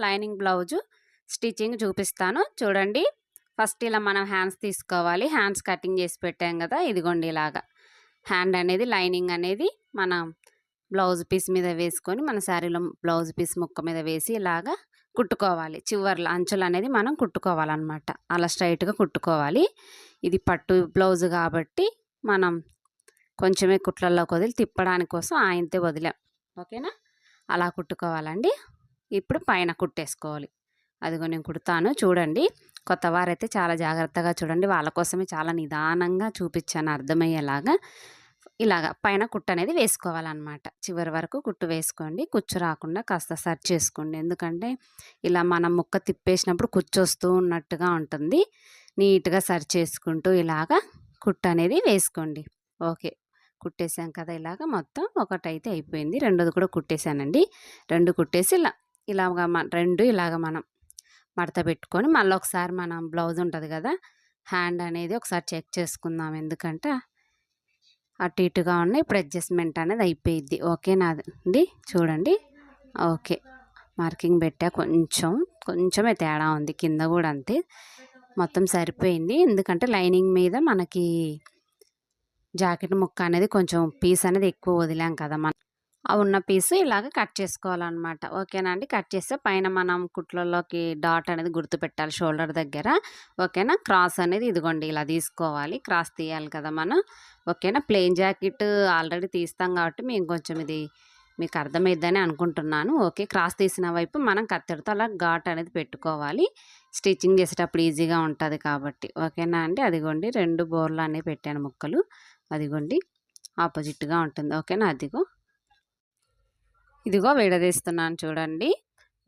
Lining blouse stitching చూపిస్తాను. చూడండి. First ఇలా మనం హ్యాండ్స్ తీసుకోవాలి. హ్యాండ్స్ కటింగ్ చేసి పెట్టాం కదా ఇదిగోండి ఇలాగా. హ్యాండ్ అనేది లైనింగ్ అనేది మనం బ్లౌజ్ పీస్ మీద వేసుకొని మన శారీలో బ్లౌజ్ పీస్ ముక్క మీద వేసి ఇలాగా కుట్టుకోవాలి. చివర్ల అంచులు అనేది మనం కుట్టుకోవాలన్నమాట. అలా స్ట్రైట్గా కుట్టుకోవాలి. ఇది పట్టు బ్లౌజ్ కాబట్టి మనం కొంచెమే కుట్లల్లోకి వదిలి తిప్పడానికి కోసం ఆయంతే వదిలాం. ఓకేనా? అలా కుట్టుకోవాలండి. ఇప్పుడు పైన కుట్టేసుకోవాలి. అదిగో నేను కుడతాను. చూడండి. కొత్త వారైతే చాలా జాగ్రత్తగా చూడండి. వాళ్ళ కోసమే చాలా నిదానంగా చూపించాను. అర్థమయ్యేలాగా ఇలాగ పైన కుట్టు అనేది వేసుకోవాలన్నమాట. చివరి వరకు కుట్టు వేసుకోండి. కుచ్చు రాకుండా కాస్త సర్చ్ చేసుకోండి. ఎందుకంటే ఇలా మనం ముక్క తిప్పేసినప్పుడు కుచ్చు వస్తూ ఉన్నట్టుగా ఉంటుంది. నీట్గా సర్చ్ చేసుకుంటూ ఇలాగా కుట్టు అనేది వేసుకోండి. ఓకే. కుట్టేసాం కదా ఇలాగ మొత్తం. ఒకటైతే అయిపోయింది. రెండోది కూడా కుట్టేశానండి రెండు కుట్టేసి ఇలా ఇలాగ మన రెండు ఇలాగ మనం మడత పెట్టుకొని మళ్ళీ ఒకసారి మనం బ్లౌజ్ ఉంటుంది కదా హ్యాండ్ అనేది ఒకసారి చెక్ చేసుకుందాం. ఎందుకంటే అటు ఇటుగా ఉన్న ఇప్పుడు అడ్జస్ట్మెంట్ అనేది అయిపోయిద్ది. ఓకేనా అండి చూడండి. ఓకే. మార్కింగ్ పెట్టా కొంచెం కొంచెమే తేడా ఉంది కింద కూడా అంతే. మొత్తం సరిపోయింది. ఎందుకంటే లైనింగ్ మీద మనకి జాకెట్ ముక్క అనేది కొంచెం పీస్ అనేది ఎక్కువ వదిలాం కదా మనం. ఉన్న పీస్ ఇలాగ కట్ చేసుకోవాలన్నమాట. ఓకేనా అండి? కట్ చేస్తే పైన మనం కుట్లలోకి డాట్ అనేది గుర్తు పెట్టాలి షోల్డర్ దగ్గర. ఓకేనా? క్రాస్ అనేది ఇదిగోండి ఇలా తీసుకోవాలి. క్రాస్ తీయాలి కదా మనం. ఓకేనా? ప్లెయిన్ జాకెట్ ఆల్రెడీ తీస్తాం కాబట్టి మేము కొంచెం ఇది మీకు అర్థమైద్దని అనుకుంటున్నాను. ఓకే? క్రాస్ తీసిన వైపు మనం కత్తెరతో అలా ఘాట్ అనేది పెట్టుకోవాలి. స్టిచ్చింగ్ చేసేటప్పుడు ఈజీగా ఉంటుంది కాబట్టి. ఓకేనా అండి? అదిగోండి రెండు బోర్లు అనేవి పెట్టాను ముక్కలు. అదిగోండి. ఆపోజిట్గా ఉంటుంది. ఓకేనా? అదిగో. ఇదిగో విడదీస్తున్నాను చూడండి.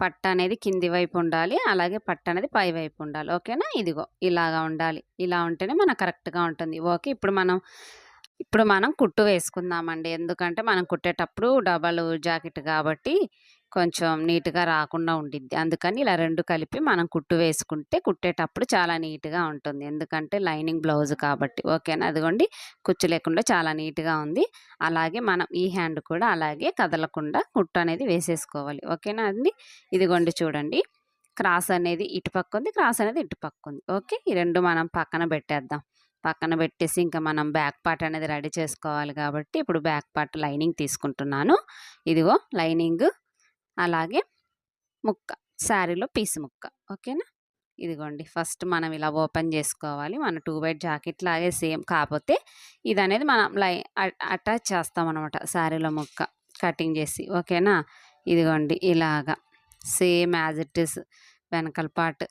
పట్ట అనేది కింది వైపు ఉండాలి అలాగే పట్ట అనేది పై వైపు ఉండాలి. ఓకేనా? ఇదిగో ఇలాగా ఉండాలి. ఇలా ఉంటేనే మన కరెక్ట్గా ఉంటుంది. ఓకే ఇప్పుడు మనం ఇప్పుడు మనం కుట్టు వేసుకుందామండి. ఎందుకంటే మనం కుట్టేటప్పుడు డబల్ జాకెట్ కాబట్టి కొంచెం నీట్గా రాకుండా ఉండిద్ది. అందుకని ఇలా రెండు కలిపి మనం కుట్టు వేసుకుంటే కుట్టేటప్పుడు చాలా నీట్గా ఉంటుంది. ఎందుకంటే లైనింగ్ బ్లౌజ్ కాబట్టి. ఓకేనా? అదిగోండి. కుచ్చు లేకుండా చాలా నీట్గా ఉంది. అలాగే మనం ఈ హ్యాండ్ కూడా అలాగే కదలకుండా కుట్టు అనేది వేసేసుకోవాలి. ఓకేనా అండి? ఇదిగోండి చూడండి. క్రాస్ అనేది ఇటు పక్క ఉంది. క్రాస్ అనేది ఇటు పక్క ఉంది. ఓకే? ఈ రెండు మనం పక్కన పెట్టేద్దాం. పక్కన పెట్టేసి ఇంకా మనం బ్యాక్ పార్ట్ అనేది రెడీ చేసుకోవాలి కాబట్టి ఇప్పుడు బ్యాక్ పార్ట్ లైనింగ్ తీసుకుంటున్నాను. ఇదిగో లైనింగ్ అలాగే ముక్క శారీలో పీస్ ముక్క. ఓకేనా? ఇదిగోండి ఫస్ట్ మనం ఇలా ఓపెన్ చేసుకోవాలి. మన టూ బైట్ జాకెట్ లాగే సేమ్ కాకపోతే ఇది అనేది మనం లై అటాచ్ చేస్తాం అనమాట శారీలో ముక్క కటింగ్ చేసి. ఓకేనా? ఇదిగోండి ఇలాగా సేమ్ యాజ్ ఇట్ ఇస్ వెనకల పార్ట్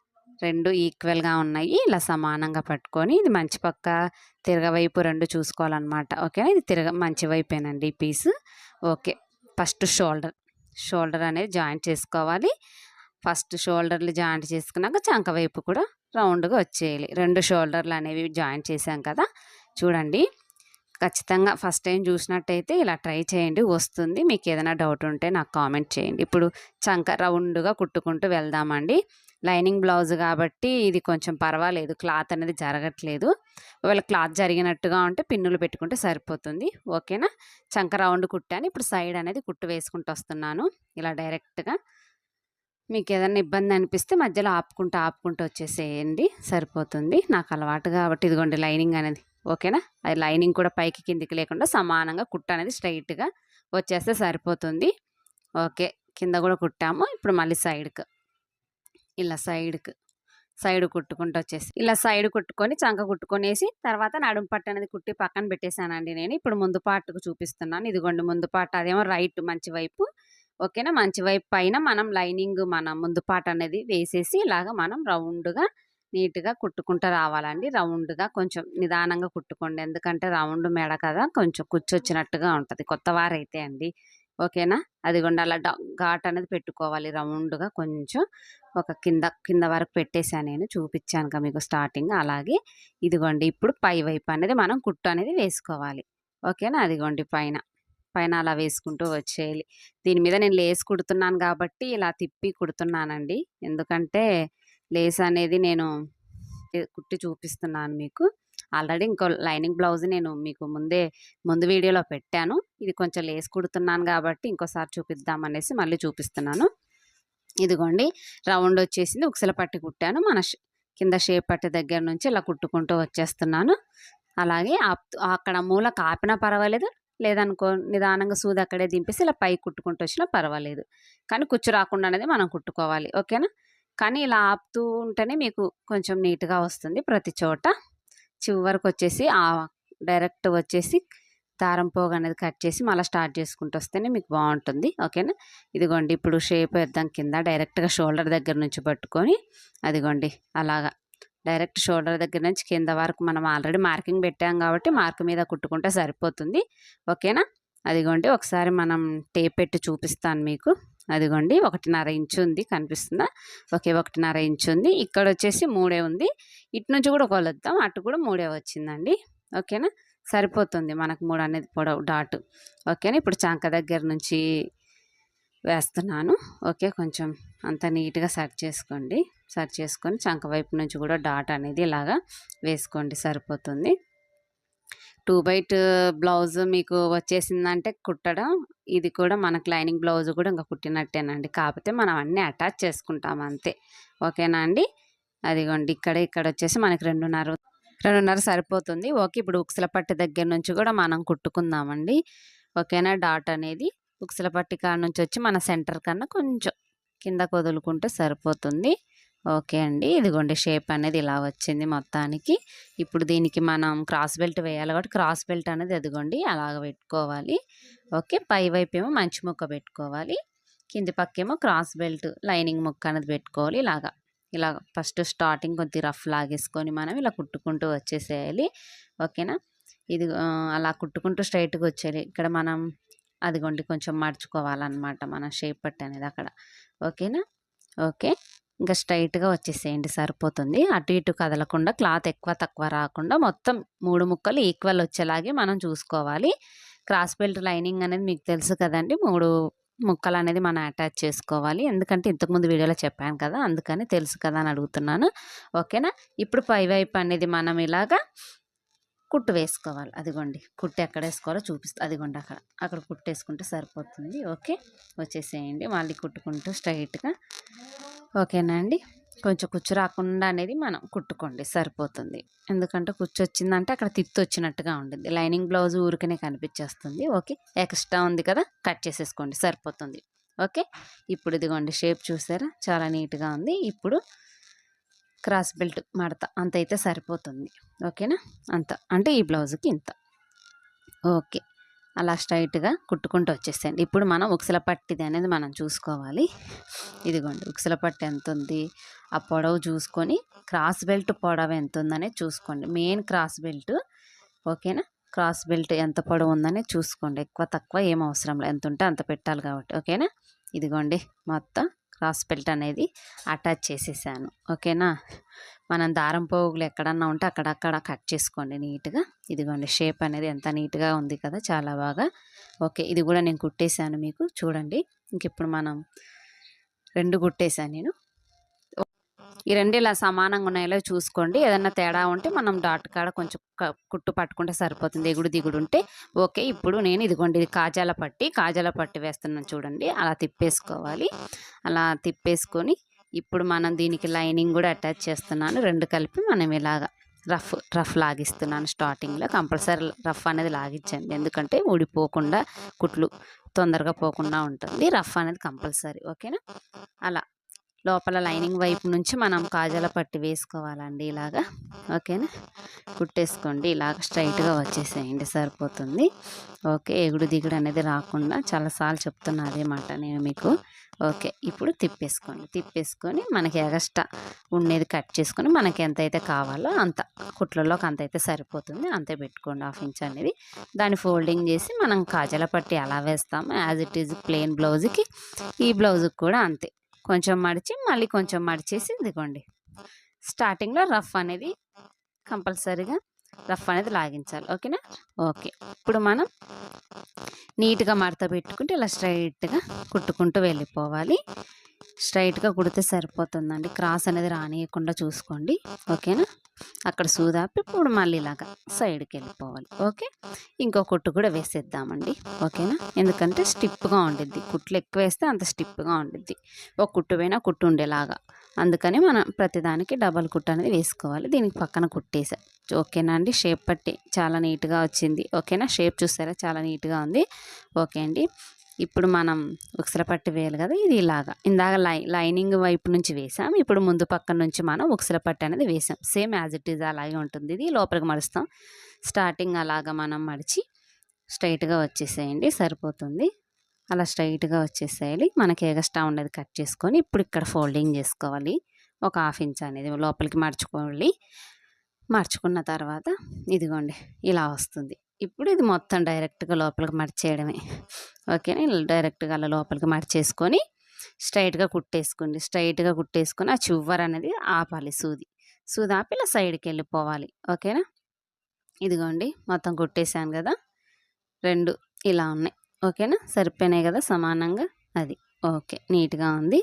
రెండు ఈక్వల్గా ఉన్నాయి. ఇలా సమానంగా పట్టుకొని ఇది మంచి పక్క తిరగవైపు రెండు చూసుకోవాలన్నమాట. ఓకేనా? ఇది తిరగ మంచి వైపేనండి ఈ piece. Okay first shoulder. Shoulder అనేది జాయింట్ చేసుకోవాలి. ఫస్ట్ షోల్డర్లు జాయింట్ చేసుకున్నాక చంక వైపు కూడా రౌండ్గా వచ్చేయాలి. రెండు షోల్డర్లు అనేవి జాయింట్ చేసాం కదా! చూడండి. ఖచ్చితంగా ఫస్ట్ టైం చూసినట్టయితే ఇలా ట్రై చేయండి వస్తుంది. మీకు ఏదైనా డౌట్ ఉంటే నాకు కామెంట్ చేయండి. ఇప్పుడు చంక రౌండ్గా కుట్టుకుంటూ వెళ్దామండి. లైనింగ్ బ్లౌజ్ కాబట్టి ఇది కొంచెం పర్వాలేదు. క్లాత్ అనేది జరగట్లేదు. ఒకవేళ క్లాత్ జరిగినట్టుగా ఉంటే పిన్నులు పెట్టుకుంటే సరిపోతుంది. ఓకేనా? చంక రౌండ్ కుట్టాను. ఇప్పుడు సైడ్ అనేది కుట్టు వేసుకుంటూ వస్తున్నాను. ఇలా డైరెక్ట్గా. మీకు ఏదైనా ఇబ్బంది అనిపిస్తే మధ్యలో ఆపుకుంటూ ఆపుకుంటూ వచ్చేసేయండి. సరిపోతుంది. నాకు అలవాటు కాబట్టి ఇదిగోండి లైనింగ్ అనేది. ఓకేనా? అది లైనింగ్ కూడా పైకి కిందికి లేకుండా సమానంగా కుట్ట అనేది స్ట్రైట్గా వచ్చేస్తే సరిపోతుంది. ఓకే. కింద కూడా కుట్టాము. ఇప్పుడు మళ్ళీ సైడ్కి. ఇలా సైడ్కి సైడ్ కుట్టుకుంటూ వచ్చేసి ఇలా సైడ్ కుట్టుకొని చంక కుట్టుకొనేసి తర్వాత నడుము పట్టు అనేది కుట్టి పక్కన పెట్టేశానండి నేను. ఇప్పుడు ముందు పాటుకు చూపిస్తున్నాను. ఇదిగోండి ముందు పాట అదేమో రైట్ మంచి వైపు. ఓకేనా? మంచి వైపు పైన మనం లైనింగ్ మన ముందు పాట అనేది వేసేసి ఇలాగ మనం రౌండ్గా నీట్గా కుట్టుకుంటూ రావాలండి. రౌండ్గా కొంచెం నిదానంగా కుట్టుకోండి. ఎందుకంటే రౌండ్ మెడ కదా కొంచెం కూర్చొచ్చినట్టుగా ఉంటుంది. కొత్త వారైతే అండి. ఓకేనా? అదిగోండి అలా ఘాట్ అనేది పెట్టుకోవాలి రౌండ్గా కొంచెం. ఒక కింద కింద వరకు పెట్టేశాను నేను. చూపించాను కదా మీకు స్టార్టింగ్. అలాగే ఇదిగోండి ఇప్పుడు పై వైపు అనేది మనం కుట్టు అనేది వేసుకోవాలి. ఓకేనా? అదిగోండి పైన. పైన అలా వేసుకుంటూ వచ్చేయాలి. దీని మీద నేను లేస్ కుడుతున్నాను కాబట్టి ఇలా తిప్పి కుడుతున్నానండి. ఎందుకంటే లేస్ అనేది నేను కుట్టి చూపిస్తున్నాను మీకు. ఆల్రెడీ ఇంకో లైనింగ్ బ్లౌజ్ నేను మీకు ముందే ముందు వీడియోలో పెట్టాను. ఇది కొంచెం లేస్ కుడుతున్నాను కాబట్టి ఇంకోసారి చూపిద్దామనేసి మళ్ళీ చూపిస్తున్నాను. ఇదిగోండి రౌండ్ వచ్చేసింది. ఉక్సల పట్టి కుట్టాను. మన షే- కింద షేప్ పట్టి దగ్గర నుంచి ఇలా కుట్టుకుంటూ వచ్చేస్తున్నాను. అలాగే అక్కడ మూల కాపినా పర్వాలేదు. లేదనుకో నిదానంగా సూది అక్కడే దింపేసి ఇలా పై కుట్టుకుంటూ వచ్చినా పర్వాలేదు. కానీ కుచ్చు రాకుండా అనేది మనం కుట్టుకోవాలి. ఓకేనా? కానీ ఇలా ఆపుతూ ఉంటేనే మీకు కొంచెం నీట్గా వస్తుంది ప్రతి చోట. చివరికి వచ్చేసి డైరెక్ట్ వచ్చేసి దారం పోగు అనేది కట్ చేసి మళ్ళీ స్టార్ట్ చేసుకుంటూ వస్తేనే మీకు బాగుంటుంది. ఓకేనా? ఇదిగోండి ఇప్పుడు షేప్ వేద్దాం కింద. డైరెక్ట్గా షోల్డర్ దగ్గర నుంచి పట్టుకొని అదిగోండి అలాగా. డైరెక్ట్ షోల్డర్ దగ్గర నుంచి కింద వరకు మనం ఆల్రెడీ మార్కింగ్ పెట్టాం కాబట్టి మార్క్ మీద కుట్టుకుంటే సరిపోతుంది. ఓకేనా? అదిగోండి ఒకసారి మనం టేప్ పెట్టి చూపిస్తాను మీకు. అదిగోండి ఒకటిన్నర ఇంచు ఉంది కనిపిస్తుందా? ఓకే ఒకటిన్నర ఇంచు ఉంది. ఇక్కడ వచ్చేసి మూడే ఉంది. ఇటు నుంచి కూడా కొలుద్దాం అటు కూడా మూడే వచ్చిందండి. ఓకేనా? సరిపోతుంది మనకు మూడు అనేది పొడవు డాట్. ఓకేనా ఇప్పుడు చంక దగ్గర నుంచి వేస్తున్నాను. ఓకే కొంచెం అంత నీట్గా సెట్ చేసుకోండి. సెట్ చేసుకొని చంక వైపు నుంచి కూడా డాట్ అనేది ఇలాగా వేసుకోండి సరిపోతుంది. టూ బైట్ బ్లౌజ్ మీకు వచ్చేసిందంటే కుట్టడం ఇది కూడా మనకు లైనింగ్ బ్లౌజ్ కూడా ఇంకా కుట్టినట్టేనండి. కాకపోతే మనం అన్నీ అటాచ్ చేసుకుంటాం అంతే. ఓకేనా అండి? అదిగోండి ఇక్కడ ఇక్కడ వచ్చేసి మనకి రెండున్నర రెండున్నర సరిపోతుంది. ఓకే ఇప్పుడు ఉక్సల పట్టి దగ్గర నుంచి కూడా మనం కుట్టుకుందామండి. ఓకేనా? డాట్ అనేది ఉక్సల పట్టి కాడ నుంచి వచ్చి మన సెంటర్ కన్నా కొంచెం కింద వదులుకుంటే సరిపోతుంది. ఓకే అండి. ఇదిగోండి షేప్ అనేది ఇలా వచ్చింది మొత్తానికి. ఇప్పుడు దీనికి మనం క్రాస్ బెల్ట్ వేయాలి కాబట్టి క్రాస్ బెల్ట్ అనేది అదిగోండి అలాగ పెట్టుకోవాలి. ఓకే పై వైపు ఏమో మంచి ముక్క పెట్టుకోవాలి. కింది పక్కేమో క్రాస్ బెల్ట్ లైనింగ్ ముక్క అనేది పెట్టుకోవాలి. ఇలాగా ఇలా ఫస్ట్ స్టార్టింగ్ కొద్ది రఫ్ లాగేసుకొని మనం ఇలా కుట్టుకుంటూ వచ్చేసేయాలి. ఓకేనా? ఇది అలా కుట్టుకుంటూ స్ట్రైట్గా వచ్చేయాలి. ఇక్కడ మనం అదిగోండి కొంచెం మర్చుకోవాలన్నమాట మన షేప్ పట్ అనేది అక్కడ. ఓకేనా? ఓకే. ఇంకా స్ట్రైట్గా వచ్చేసేయండి సరిపోతుంది. అటు ఇటు కదలకుండా క్లాత్ ఎక్కువ తక్కువ రాకుండా మొత్తం మూడు ముక్కలు ఈక్వల్ వచ్చేలాగే మనం చూసుకోవాలి. క్రాస్ బెల్ట్ లైనింగ్ అనేది మీకు తెలుసు కదండి మూడు ముక్కలు అనేది మనం అటాచ్ చేసుకోవాలి. ఎందుకంటే ఇంతకుముందు వీడియోలో చెప్పాను కదా అందుకని తెలుసు కదా అని అడుగుతున్నాను. ఓకేనా? ఇప్పుడు పై వైపు అనేది మనం ఇలాగా కుట్టు వేసుకోవాలి. అదిగోండి కుట్టు ఎక్కడ వేసుకోవాలో చూపిస్తా అదిగోండి అక్కడ అక్కడ కుట్టేసుకుంటే సరిపోతుంది. ఓకే? వచ్చేసేయండి మళ్ళీ కుట్టుకుంటూ స్ట్రైట్గా. ఓకేనా అండి? కొంచెం కుచ్చు రాకుండా అనేది మనం కుట్టుకోండి సరిపోతుంది. ఎందుకంటే కుచ్చు వచ్చిందంటే అక్కడ తిత్తి వచ్చినట్టుగా ఉంటుంది. లైనింగ్ బ్లౌజ్ ఊరికనే కనిపించేస్తుంది. ఓకే? ఎక్స్ట్రా ఉంది కదా? కట్ చేసేసుకోండి సరిపోతుంది. ఓకే? ఇప్పుడు ఇదిగోండి షేప్ చూసారా? చాలా నీట్గా ఉంది. ఇప్పుడు క్రాస్ బెల్ట్ మడత అంత అయితే సరిపోతుంది. ఓకేనా? అంత. అంటే ఈ బ్లౌజ్కి ఇంత. ఓకే. అలా స్ట్రైట్గా కుట్టుకుంటూ వచ్చేసేయండి. ఇప్పుడు మనం ఉక్సల పట్టిది అనేది మనం చూసుకోవాలి. ఇదిగోండి ఉక్సల పట్టు ఎంత ఉంది ఆ పొడవు చూసుకొని క్రాస్ బెల్ట్ పొడవు ఎంత ఉందనే చూసుకోండి. మెయిన్ క్రాస్ బెల్ట్ ఓకేనా? క్రాస్ బెల్ట్ ఎంత పొడవు ఉందనే చూసుకోండి. ఎక్కువ తక్కువ ఏం అవసరం లేదు. ఎంత ఉంటే అంత పెట్టాలి కాబట్టి ఓకేనా? ఇదిగోండి మొత్తం క్రాస్ బెల్ట్ అనేది అటాచ్ చేసేసాను ఓకేనా? మనం దారం పోగులు ఎక్కడన్నా ఉంటే అక్కడక్కడ కట్ చేసుకోండి నీట్గా. ఇదిగోండి షేప్ అనేది ఎంత నీట్గా ఉంది కదా చాలా బాగా. ఓకే ఇది కూడా నేను కుట్టేశాను మీకు. చూడండి ఇంక ఇప్పుడు మనం రెండు కుట్టేశాను నేను. ఈ రెండు ఇలా సమానంగా ఉన్నాయో చూసుకోండి. ఏదన్నా తేడా ఉంటే మనం డాట్ కాడ కొంచెం క- కుట్టు పట్టుకుంటే సరిపోతుంది. ఎగుడు దిగుడు ఉంటే ఓకే ఇప్పుడు నేను ఇదిగోండి ఇది కాజాల పట్టి కాజాల పట్టి వేస్తున్నాను చూడండి. అలా తిప్పేసుకోవాలి. అలా తిప్పేసుకొని ఇప్పుడు మనం దీనికి లైనింగ్ కూడా అటాచ్ చేస్తున్నాను. రెండు కలిపి మనం ఇలాగా రఫ్ రఫ్ లాగిస్తున్నాను స్టార్టింగ్లో. కంపల్సరీ రఫ్ అనేది లాగించండి ఎందుకంటే ఊడిపోకుండా కుట్లు తొందరగా పోకుండా ఉంటుంది. రఫ్ అనేది కంపల్సరీ. ఓకేనా? అలా. లోపల లైనింగ్ వైపు నుంచి మనం కాజల పట్టి వేసుకోవాలండి ఇలాగా. ఓకేనా? కుట్టేసుకోండి. ఇలాగ స్ట్రైట్గా వచ్చేసేయండి. సరిపోతుంది. ఓకే. ఎగుడు దిగుడు అనేది రాకుండా చాలాసార్లు చెప్తున్నా అదే మాట నేను మీకు. ఓకే. ఇప్పుడు తిప్పేసుకోండి. తిప్పేసుకొని మనకి ఎగస్ట్రా ఉండేది కట్ చేసుకొని మనకి ఎంత అయితే కావాలో అంత. కుట్లలోకి అంత అయితే సరిపోతుంది. అంతే పెట్టుకోండి. హాఫ్ ఇంచ్ అనేది. దాన్ని ఫోల్డింగ్ చేసి మనం కాజల పట్టి ఎలా వేస్తామో యాజ్ ఇట్ ఈజ్ ప్లెయిన్ బ్లౌజ్కి ఈ బ్లౌజ్కి కూడా అంతే. కొంచెం మడిచి మళ్ళీ కొంచెం మడిచేసి ఇదిగోండి. స్టార్టింగ్లో రఫ్ అనేది కంపల్సరీగా రఫ్ అనేది లాగించాలి. ఓకేనా? ఓకే. ఇప్పుడు మనం నీట్గా మడత పెట్టుకుంటే ఇలా స్ట్రైట్గా కుట్టుకుంటూ వెళ్ళిపోవాలి. స్ట్రైట్గా కుడితే సరిపోతుందండి. క్రాస్ అనేది రానియకుండా చూసుకోండి. ఓకేనా? అక్కడ సూదాపి ఇప్పుడు మళ్ళీ ఇలాగా సైడ్కి వెళ్ళిపోవాలి ఓకే? ఇంకో కుట్టు కూడా వేసేద్దామండి. ఓకేనా? ఎందుకంటే స్టిప్గా ఉండిద్ది. కుట్లు ఎక్కువ వేస్తే అంత స్టిప్గా ఉండిద్ది. ఒక కుట్టు పోయినా కుట్టు ఉండేలాగా. అందుకని మనం ప్రతిదానికి డబల్ కుట్టు అనేది వేసుకోవాలి. దీనికి పక్కన కుట్టేసా. ఓకేనా అండి? షేప్ పట్టి చాలా నీట్గా వచ్చింది. ఓకేనా? షేప్ చూసారా? చాలా నీట్గా ఉంది. ఓకే అండి. ఇప్పుడు మనం ఉక్సల పట్టు వేయాలి కదా ఇది ఇలాగా. ఇందాక లై లైనింగ్ వైపు నుంచి వేసాం ఇప్పుడు ముందు పక్క నుంచి మనం ఉక్సల పట్టి అనేది వేసాం. సేమ్ యాజ్ ఇట్ ఈజ్ అలాగే ఉంటుంది. ఇది లోపలికి మడుస్తాం. స్టార్టింగ్ అలాగా మనం మడిచి స్ట్రైట్గా వచ్చేసేయండి సరిపోతుంది. అలా స్ట్రైట్గా వచ్చేసేయాలి. మనకి ఎగస్ట్రా ఉండేది కట్ చేసుకొని ఇప్పుడు ఇక్కడ ఫోల్డింగ్ చేసుకోవాలి. ఒక హాఫ్ ఇంచ్ అనేది లోపలికి మడుచుకోవాలి. మర్చుకున్న తర్వాత ఇదిగోండి ఇలా వస్తుంది. ఇప్పుడు ఇది మొత్తం డైరెక్ట్గా లోపలికి మడిచేయడమే. ఓకేనా? ఇలా డైరెక్ట్గా అలా లోపలికి మడిచేసుకొని స్ట్రైట్గా కుట్టేసుకోండి. స్ట్రైట్గా కుట్టేసుకొని ఆ చివర అనేది ఆపాలి సూది. సూది ఆపి ఇలా సైడ్కి వెళ్ళిపోవాలి ఓకేనా? ఇదిగోండి మొత్తం కుట్టేశాను కదా? రెండు ఇలా ఉన్నాయి. ఓకేనా? సరిపోయినాయి కదా సమానంగా? అది. ఓకే నీట్గా ఉంది.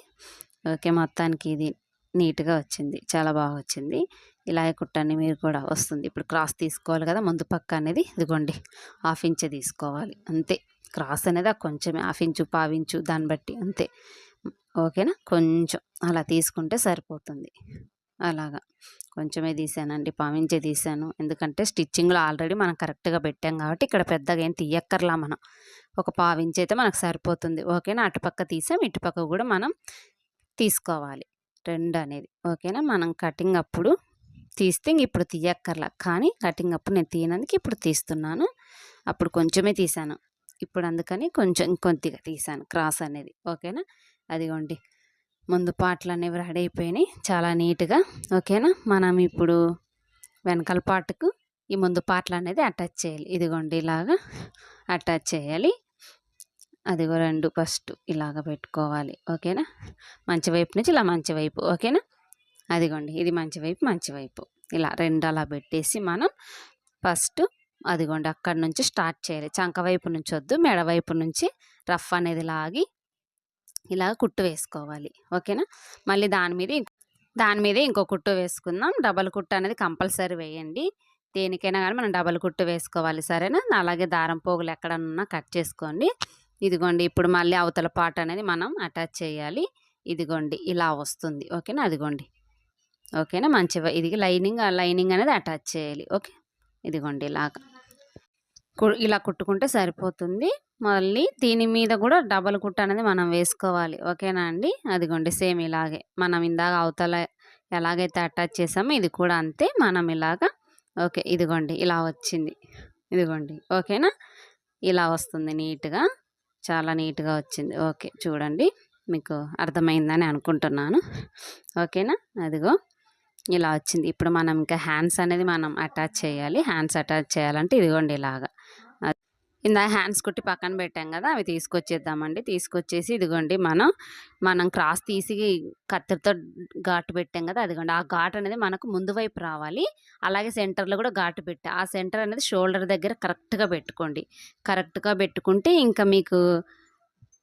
ఓకే మొత్తానికి ఇది నీట్గా వచ్చింది. చాలా బాగా వచ్చింది. ఇలాగే కుట్టండి మీరు కూడా వస్తుంది. ఇప్పుడు క్రాస్ తీసుకోవాలి కదా ముందు పక్క అనేది ఇదిగోండి హాఫ్ ఇంచ్ తీసుకోవాలి. అంతే. క్రాస్ అనేది ఆ కొంచెమే హాఫ్ ఇంచు పావించు దాన్ని బట్టి అంతే. ఓకేనా? కొంచెం అలా తీసుకుంటే సరిపోతుంది. అలాగా. కొంచెమే తీసానండి పావించే తీసాను. ఎందుకంటే స్టిచ్చింగ్లో ఆల్రెడీ మనం కరెక్ట్గా పెట్టాం కాబట్టి ఇక్కడ పెద్దగా ఏం తీయక్కర్లా మనం. ఒక పావించి అయితే మనకు సరిపోతుంది. ఓకేనా? అటుపక్క తీసాం ఇటుపక్క కూడా మనం తీసుకోవాలి. రెండు అనేది. ఓకేనా? మనం కటింగ్ అప్పుడు తీస్తే ఇంక ఇప్పుడు తీయక్కర్లా. కానీ కటింగ్ అప్పుడు నేను తీయనందుకు ఇప్పుడు తీస్తున్నాను. అప్పుడు కొంచెమే తీసాను ఇప్పుడు అందుకని కొంచెం కొద్దిగా తీసాను క్రాస్ అనేది. ఓకేనా? అదిగోండి. ముందు పాటలు అనేవి రెడీ అయిపోయినాయి. చాలా నీట్గా. ఓకేనా? మనం ఇప్పుడు వెనకాల పాటకు ఈ ముందు పాటలు అనేది అటాచ్ చేయాలి. ఇదిగోండి ఇలాగా అటాచ్ చేయాలి. అదిగో రెండు ఫస్ట్ ఇలాగ పెట్టుకోవాలి. ఓకేనా? మంచి వైపు నుంచి ఇలా మంచి వైపు. ఓకేనా? అదిగోండి ఇది మంచి వైపు మంచి వైపు. ఇలా రెండు అలా పెట్టేసి మనం ఫస్ట్ అదిగోండి అక్కడ నుంచి స్టార్ట్ చేయాలి. చంక వైపు నుంచి వద్దు మెడ వైపు నుంచి రఫ్ అనేది లాగి ఇలా కుట్టు వేసుకోవాలి. ఓకేనా? మళ్ళీ దాని మీద దాని మీద ఇంకో కుట్టు వేసుకుందాం. డబల్ కుట్టు అనేది కంపల్సరీ వేయండి. దేనికైనా కానీ మనం డబల్ కుట్టు వేసుకోవాలి సరేనా? అలాగే దారం పోగులు ఎక్కడన్నా కట్ చేసుకోండి. ఇదిగోండి ఇప్పుడు మళ్ళీ అవతల పాట అనేది మనం అటాచ్ చేయాలి. ఇదిగోండి ఇలా వస్తుంది. ఓకేనా? అదిగోండి. ఓకేనా? మంచిగా ఇది లైనింగ్ ఆ లైనింగ్ అనేది అటాచ్ చేయాలి. ఓకే? ఇదిగోండి ఇలాగా. కు- ఇలా కుట్టుకుంటే సరిపోతుంది. మళ్ళీ దీని మీద కూడా డబల్ కుట్ట అనేది మనం వేసుకోవాలి. ఓకేనా అండి? అదిగోండి సేమ్ ఇలాగే. మనం ఇందాక అవతల ఎలాగైతే అటాచ్ చేసామో ఇది కూడా అంతే. మనం ఇలాగా. ఓకే ఇదిగోండి ఇలా వచ్చింది. ఇదిగోండి. ఓకేనా? ఇలా వస్తుంది నీట్గా. చాలా నీట్గా వచ్చింది. ఓకే చూడండి. మీకు అర్థమైందని అనుకుంటున్నాను. ఓకేనా? అదిగో. ఇలా వచ్చింది. ఇప్పుడు మనం ఇంకా హ్యాండ్స్ అనేది మనం అటాచ్ చేయాలి. హ్యాండ్స్ అటాచ్ చేయాలంటే ఇదిగోండి ఇలాగా. ఇందా హ్యాండ్స్ కుట్టి పక్కన పెట్టాం కదా అవి తీసుకొచ్చేద్దామండి. తీసుకొచ్చేసి ఇదిగోండి మనం మనం క్రాస్ తీసి కత్తిరితో ఘాటు పెట్టాం కదా అదిగోండి. ఆ ఘాట్ అనేది మనకు ముందు వైపు రావాలి. అలాగే సెంటర్లో కూడా ఘాటు పెట్టా. ఆ సెంటర్ అనేది షోల్డర్ దగ్గర కరెక్ట్గా పెట్టుకోండి. కరెక్ట్గా పెట్టుకుంటే ఇంకా మీకు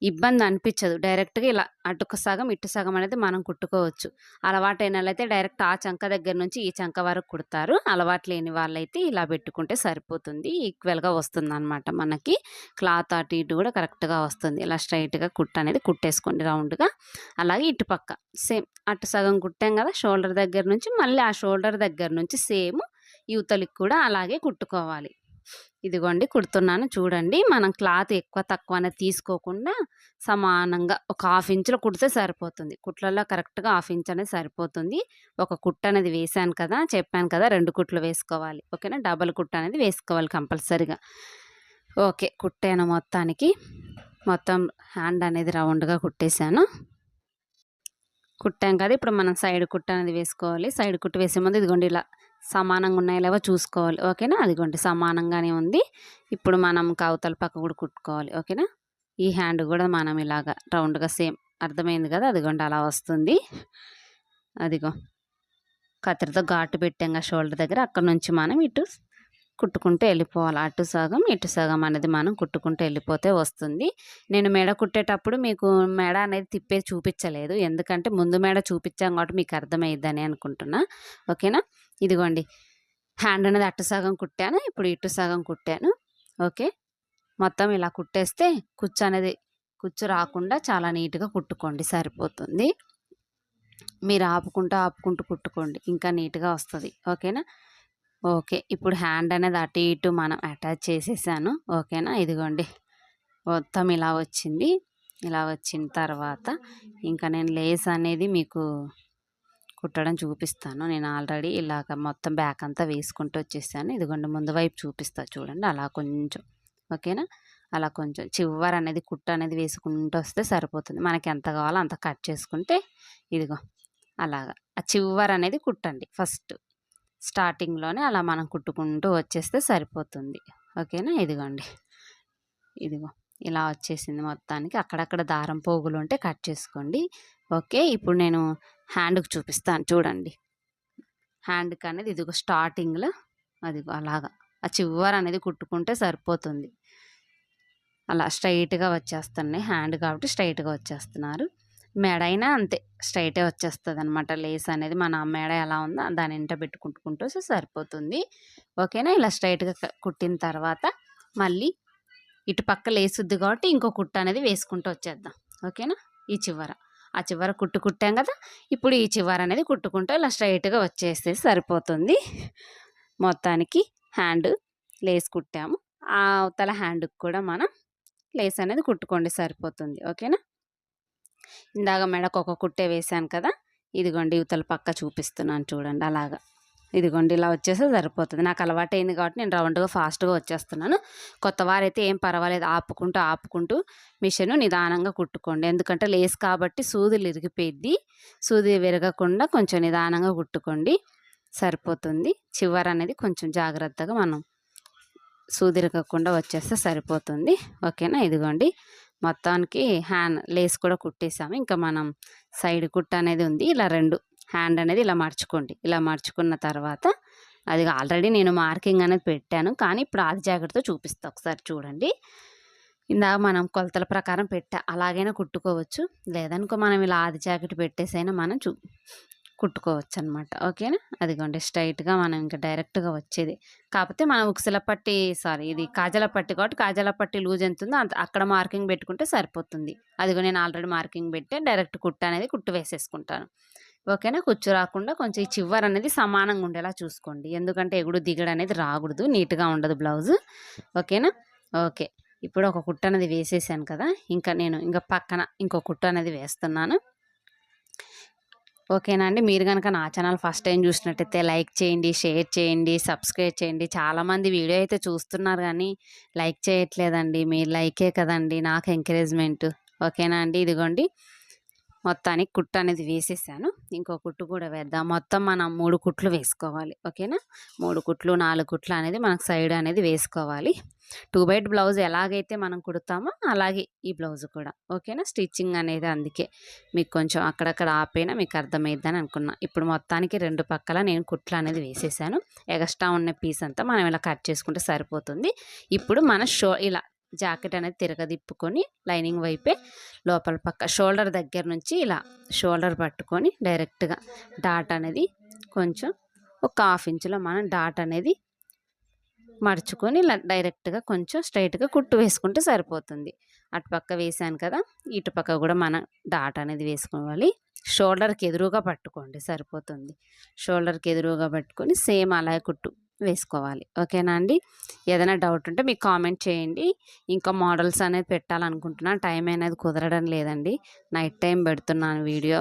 ఇబ్బంది అనిపించదు డైరెక్ట్గా ఇలా అటుక సగం ఇటు సగం అనేది మనం కుట్టుకోవచ్చు. అలవాటైన వాళ్ళైతే డైరెక్ట్ ఆ చంక దగ్గర నుంచి ఈ చంక వరకు కుడతారు. అలవాటు లేని వాళ్ళైతే ఇలా పెట్టుకుంటే సరిపోతుంది. ఈక్వల్గా వస్తుంది అనమాట మనకి. క్లాత్ అటు ఇటు కూడా కరెక్ట్గా వస్తుంది. ఇలా స్ట్రైట్గా కుట్ట అనేది కుట్టేసుకోండి రౌండ్గా. అలాగే ఇటు పక్క సేమ్ అటు సగం కుట్టాం కదా షోల్డర్ దగ్గర నుంచి మళ్ళీ ఆ షోల్డర్ దగ్గర నుంచి సేమ్ యువతలకి కూడా అలాగే కుట్టుకోవాలి. ఇదిగోండి కుడుతున్నాను చూడండి. మనం క్లాత్ ఎక్కువ తక్కువ అనేది తీసుకోకుండా సమానంగా ఒక హాఫ్ ఇంచులో కుడితే సరిపోతుంది. కుట్లలో కరెక్ట్గా హాఫ్ ఇంచ్ అనేది సరిపోతుంది. ఒక కుట్ట అనేది వేసాను కదా చెప్పాను కదా రెండు కుట్లు వేసుకోవాలి. ఓకేనా? డబల్ కుట్ట అనేది వేసుకోవాలి కంపల్సరిగా. ఓకే కుట్టాను మొత్తానికి. మొత్తం హ్యాండ్ అనేది రౌండ్గా కుట్టేశాను. కుట్టాం కదా ఇప్పుడు మనం సైడ్ కుట్ట అనేది వేసుకోవాలి. సైడ్ కుట్టు వేసే ముందు ఇదిగోండి ఇలా సమానంగా ఉన్నాయో లేవో చూసుకోవాలి. ఓకేనా? అదిగోండి సమానంగానే ఉంది. ఇప్పుడు మనం కవతల పక్క కూడా కుట్టుకోవాలి. ఓకేనా? ఈ హ్యాండ్ కూడా మనం ఇలాగా రౌండ్గా సేమ్ అర్థమైంది కదా? అదిగోండి అలా వస్తుంది. అదిగో కత్తిరితో ఘాటు పెట్టాం షోల్డర్ దగ్గర. అక్కడ నుంచి మనం ఇటు కుట్టుకుంటూ వెళ్ళిపోవాలి. అటు సగం ఇటు సగం అనేది మనం కుట్టుకుంటూ వెళ్ళిపోతే వస్తుంది. నేను మెడ కుట్టేటప్పుడు మీకు మెడ అనేది తిప్పేది చూపించలేదు. ఎందుకంటే ముందు మెడ చూపించాం కాబట్టి మీకు అర్థమైద్దని అనుకుంటున్నా. ఓకేనా? ఇదిగోండి. హ్యాండ్ అనేది అటు సగం కుట్టాను ఇప్పుడు ఇటు సగం కుట్టాను. ఓకే? మొత్తం ఇలా కుట్టేస్తే కుచ్చు అనేది కుచ్చు రాకుండా చాలా నీట్గా కుట్టుకోండి సరిపోతుంది. మీరు ఆపుకుంటూ ఆపుకుంటూ కుట్టుకోండి ఇంకా నీట్గా వస్తుంది. ఓకేనా? ఓకే. ఇప్పుడు హ్యాండ్ అనేది అటు ఇటు మనం అటాచ్ చేసేసాను. ఓకేనా? ఇదిగోండి. మొత్తం ఇలా వచ్చింది. ఇలా వచ్చిన తర్వాత ఇంకా నేను లేస్ అనేది మీకు కుట్టడం చూపిస్తాను. నేను ఆల్రెడీ ఇలాగ మొత్తం బ్యాక్ అంతా వేసుకుంటూ వచ్చేసాను. ఇదిగోండి ముందు వైపు చూపిస్తా చూడండి. అలా కొంచెం ఓకేనా? అలా కొంచెం చివర అనేది కుట్ట అనేది వేసుకుంటూ వస్తే సరిపోతుంది. మనకి ఎంత కావాలో అంత కట్ చేసుకుంటే ఇదిగో అలాగా. ఆ చివర అనేది కుట్టండి ఫస్ట్. స్టార్టింగ్లోనే అలా మనం కుట్టుకుంటూ వచ్చేస్తే సరిపోతుంది. ఓకేనా? ఇదిగోండి. ఇదిగో ఇలా వచ్చేసింది మొత్తానికి. అక్కడక్కడ దారం పోగులు ఉంటే కట్ చేసుకోండి. ఓకే ఇప్పుడు నేను హ్యాండ్కి చూపిస్తాను. చూడండి. హ్యాండ్కి అనేది ఇదిగో స్టార్టింగ్లో అదిగో అలాగా. ఆ చివర అనేది కుట్టుకుంటే సరిపోతుంది. అలా స్ట్రైట్గా వచ్చేస్తున్నాయి హ్యాండ్ కాబట్టి స్ట్రైట్గా వచ్చేస్తున్నారు. మెడ అయినా అంతే స్ట్రైటే వచ్చేస్తుంది అనమాట లేస్ అనేది మన మెడ ఎలా ఉందో దాని ఇంట పెట్టుకుంటుకుంటూ వస్తే సరిపోతుంది. ఓకేనా? ఇలా స్ట్రైట్గా కుట్టిన తర్వాత మళ్ళీ ఇటు పక్క లేసుద్ది కాబట్టి ఇంకో కుట్ట అనేది వేసుకుంటూ వచ్చేద్దాం. ఓకేనా? ఈ చివర. ఆ చివర కుట్టు కుట్టాం కదా! ఇప్పుడు ఈ చివర అనేది కుట్టుకుంటూ ఇలా స్ట్రైట్గా వచ్చేస్తే సరిపోతుంది. మొత్తానికి హ్యాండ్ లేస్ కుట్టాము. ఆ అవతల హ్యాండ్కి కూడా మనం లేస్ అనేది కుట్టుకోండి సరిపోతుంది. ఓకేనా? ఇందాక మెడకు ఒక కుట్టే వేసాను కదా! ఇదిగోండి ఇవతల పక్క చూపిస్తున్నాను చూడండి అలాగా. ఇదిగోండి ఇలా వచ్చేస్తే సరిపోతుంది. నాకు అలవాటు అయింది కాబట్టి నేను రౌండ్గా ఫాస్ట్గా వచ్చేస్తున్నాను. కొత్త వారైతే ఏం పర్వాలేదు ఆపుకుంటూ ఆపుకుంటూ మిషన్ నిదానంగా కుట్టుకోండి. ఎందుకంటే లేస్ కాబట్టి సూదులు ఇరిగిపోయిద్ది సూది విరగకుండా కొంచెం నిదానంగా కుట్టుకోండి. సరిపోతుంది. చివర అనేది కొంచెం జాగ్రత్తగా మనం సూదిరగకుండా వచ్చేస్తే సరిపోతుంది. ఓకేనా? ఇదిగోండి. మొత్తానికి హ్యాండ్ లేస్ కూడా కుట్టేసాము. ఇంకా మనం సైడ్ కుట్ట అనేది ఉంది. ఇలా రెండు హ్యాండ్ అనేది ఇలా మర్చుకోండి. ఇలా మర్చుకున్న తర్వాత అది ఆల్రెడీ నేను మార్కింగ్ అనేది పెట్టాను. కానీ ఇప్పుడు ఆది జాగ్రత్తతో చూపిస్తాను ఒకసారి చూడండి. ఇందాక మనం కొలతల ప్రకారం పెట్టా అలాగైనా కుట్టుకోవచ్చు. లేదనుకో మనం ఇలా ఆది జాకెట్ పెట్టేసైనా మనం చూ కుట్టుకోవచ్చు అనమాట ఓకేనా? అదిగోండి స్ట్రైట్గా మనం ఇంకా డైరెక్ట్గా వచ్చేది. కాకపోతే మనం ఉక్సల పట్టి సారీ ఇది కాజల పట్టి కాబట్టి కాజల పట్టి లూజ్ ఎంత ఉందో అంత అక్కడ మార్కింగ్ పెట్టుకుంటే సరిపోతుంది. అదిగో నేను ఆల్రెడీ మార్కింగ్ పెట్టే డైరెక్ట్ కుట్టు అనేది కుట్టు వేసేసుకుంటాను. ఓకేనా? కుచ్చు రాకుండా కొంచెం ఈ అనేది సమానంగా ఉండేలా చూసుకోండి. ఎందుకంటే ఎగుడు దిగడు అనేది రాకూడదు. నీట్గా ఉండదు బ్లౌజ్. ఓకేనా? ఓకే. ఇప్పుడు ఒక కుట్టు అనేది వేసేసాను కదా! ఇంకా నేను ఇంకా పక్కన ఇంకో కుట్టు అనేది వేస్తున్నాను. ఓకేనా అండి? మీరు కనుక నా ఛానల్ ఫస్ట్ టైం చూసినట్టయితే లైక్ చేయండి షేర్ చేయండి సబ్స్క్రైబ్ చేయండి. చాలామంది వీడియో అయితే చూస్తున్నారు కానీ లైక్ చేయట్లేదండి. మీరు లైకే కదండి. నాకు ఎంకరేజ్మెంట్. ఓకేనా అండి? ఇదిగోండి. మొత్తానికి కుట్టు అనేది వేసేసాను. ఇంకో కుట్టు కూడా వేద్దాం. మొత్తం మనం మూడు కుట్లు వేసుకోవాలి. ఓకేనా? మూడు కుట్లు నాలుగు కుట్లు అనేది మనకు సైడ్ అనేది వేసుకోవాలి. టూ బైట్ బ్లౌజ్ ఎలాగైతే మనం కుడతామో అలాగే ఈ బ్లౌజ్ కూడా. ఓకేనా? స్టిచ్చింగ్ అనేది అందుకే. మీకు కొంచెం అక్కడక్కడ ఆపైనా మీకు అర్థమైద్దని అనుకున్నా. ఇప్పుడు మొత్తానికి రెండు పక్కల నేను కుట్లు అనేది వేసేసాను. ఎగస్ట్రా ఉన్న పీస్ అంతా మనం ఇలా కట్ చేసుకుంటే సరిపోతుంది. ఇప్పుడు మన షో ఇలా జాకెట్ అనేది తిరగదిప్పుకొని లైనింగ్ వైపే లోపల పక్క షోల్డర్ దగ్గర నుంచి ఇలా షోల్డర్ పట్టుకొని డైరెక్ట్గా డాట్ అనేది కొంచెం ఒక హాఫ్ ఇంచులో మనం డాట్ అనేది మడుచుకొని ఇలా డైరెక్ట్గా కొంచెం స్ట్రైట్గా కుట్టు వేసుకుంటే సరిపోతుంది. అటు పక్క వేసాను కదా ఇటు పక్క కూడా మనం డాట్ అనేది వేసుకోవాలి. షోల్డర్కి ఎదురుగా పట్టుకోండి సరిపోతుంది. షోల్డర్కి ఎదురుగా పట్టుకొని సేమ్ అలాగే కుట్టు వేసుకోవాలి. ఓకేనా అండి? ఏదైనా డౌట్ ఉంటే మీకు కామెంట్ చేయండి. ఇంకా మోడల్స్ అనేది పెట్టాలనుకుంటున్నాను టైం అనేది కుదరడం లేదండి. నైట్ టైం పెడుతున్నాను వీడియో.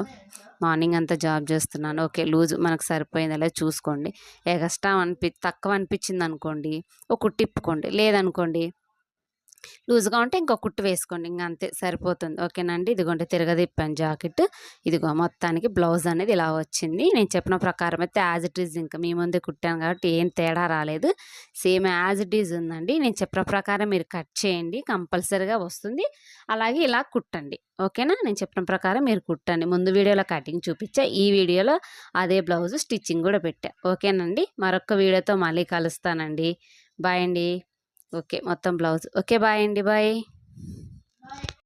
మార్నింగ్ అంతా జాబ్ చేస్తున్నాను. ఓకే లూజ్ మనకు సరిపోయింది అలా చూసుకోండి. ఎగస్ట్రా అనిపి తక్కువ అనిపించింది అనుకోండి ఒక టిప్పుకోండి లేదనుకోండి లూజ్గా ఉంటే ఇంకో కుట్టు వేసుకోండి. ఇంకా అంతే సరిపోతుంది. ఓకేనండి ఇదిగోండి తిరగదిప్పాను జాకెట్. ఇదిగో మొత్తానికి బ్లౌజ్ అనేది ఇలా వచ్చింది. నేను చెప్పిన ప్రకారం అయితే యాజ్ ఇట్ ఈజ్ ఇంకా మీ ముందే కుట్టాను కాబట్టి ఏం తేడా రాలేదు. సేమ్ యాజ్ ఇట్ ఈజ్ ఉందండి. నేను చెప్పిన ప్రకారం మీరు కట్ చేయండి. కంపల్సరీగా వస్తుంది. అలాగే ఇలా కుట్టండి. ఓకేనా? నేను చెప్పిన ప్రకారం మీరు కుట్టండి. ముందు వీడియోలో కటింగ్ చూపించా. ఈ వీడియోలో అదే బ్లౌజ్ స్టిచ్చింగ్ కూడా పెట్టా. ఓకేనండి మరొక వీడియోతో మళ్ళీ కలుస్తానండి. బాయ్ అండి. ఓకే మొత్తం బ్లౌజ్. ఓకే బాయ్ అండి బాయ్.